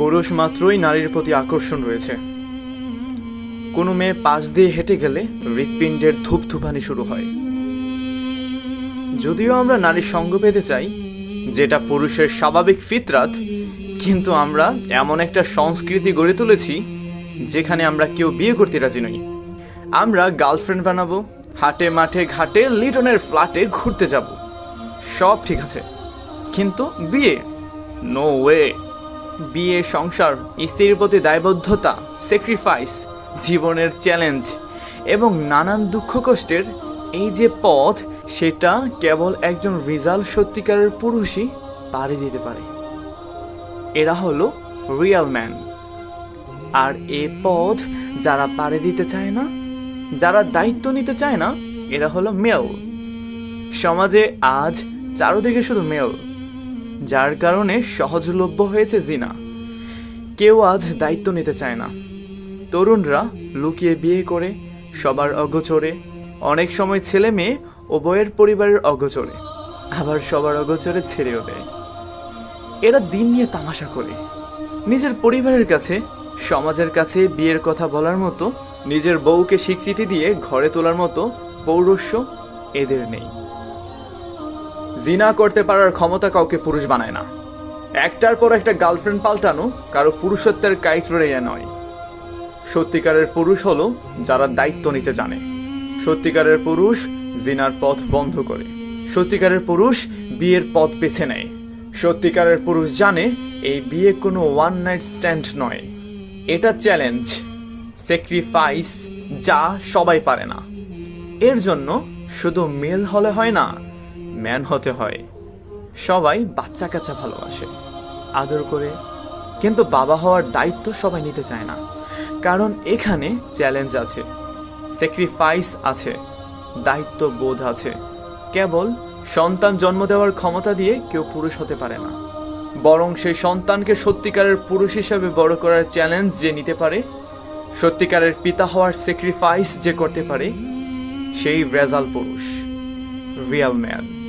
পুরুষ মাত্রই নারীর প্রতি আকর্ষণ রয়েছে। কোনো মেয়ে পাশ দিয়ে হেঁটে গেলে হৃৎপিণ্ডের ধূপধুপানি শুরু হয়। যদিও আমরা নারীর সঙ্গ পেতে চাই, যেটা পুরুষের স্বাভাবিক ফিতরাত, কিন্তু আমরা এমন একটা সংস্কৃতি গড়ে তুলেছি, যেখানে আমরা কেউ বিয়ে করতে রাজি নই। আমরা গার্লফ্রেন্ড বানাবো, হাটে মাঠে ঘাটে লিটনের ফ্ল্যাটে ঘুরতে যাব। সব ঠিক আছে, কিন্তু বিয়ে? নো ওয়ে বিয়ে, সংসার, স্ত্রীর প্রতি দায়বদ্ধতা স্যাক্রিফাইস জীবনের চ্যালেঞ্জ এবং নানান দুঃখ কষ্টের এই যে পথ, সেটা কেবল একজন রিজাল সত্যিকারের পুরুষই পাড়ি দিতে পারে। এরা হলো রিয়াল ম্যান আর এ পথ যারা পাড়ি দিতে চায় না, যারা দায়িত্ব নিতে চায় না, এরা হলো মেল সমাজে আজ চারোদিকে শুধু মেল যার কারণে সহজলভ্য হয়েছে জিনা। কেউ আজ দায়িত্ব নিতে চায় না। তরুণরা লুকিয়ে বিয়ে করে, সবার অগোচরে, অনেক সময় ছেলে মেয়ে উভয়ের পরিবারের অগোচরে, আবার সবার অগোচরে ছেড়েও দেয়। এরা দিন নিয়ে তামাশা করে। নিজের পরিবারের কাছে, সমাজের কাছে বিয়ের কথা বলার মতো, নিজের বউকে স্বীকৃতি দিয়ে ঘরে তোলার মতো পৌরস্য এদের নেই। জিনা করতে পারার ক্ষমতা কাউকে পুরুষ বানায় না। একটার পর একটা গার্লফ্রেন্ড পাল্টানো কারও পুরুষত্বের ক্রাইটেরিয়া নয়। সত্যিকারের পুরুষ হলো যারা দায়িত্ব নিতে জানে। সত্যিকারের পুরুষ জিনার পথ বন্ধ করে। সত্যিকারের পুরুষ বিয়ের পথ বেছে নেয়। সত্যিকারের পুরুষ জানে এই বিয়ে কোনো ওয়ান নাইট স্ট্যান্ড নয়। এটা চ্যালেঞ্জ স্যাক্রিফাইস যা সবাই পারে না। এর জন্য শুধু মেল হলে হয় না ম্যান হতে হয়। সবাই বাচ্চা কাচ্চা ভালোবাসে। আদর করে। কিন্তু বাবা হওয়ার দায়িত্ব সবাই নিতে চায় না। কারণ এখানে চ্যালেঞ্জ আছে, স্যাক্রিফাইস আছে দায়িত্ব বোধ আছে। কেবল সন্তান জন্ম দেওয়ার ক্ষমতা দিয়ে কেউ পুরুষ হতে পারে না। বরং সেই সন্তানকে সত্যিকারের পুরুষ হিসাবে বড় করার চ্যালেঞ্জ যে নিতে পারে, সত্যিকারের পিতা হওয়ার স্যাক্রিফাইস যে করতে পারে, সেই রেজাল পুরুষ, রিয়াল ম্যান।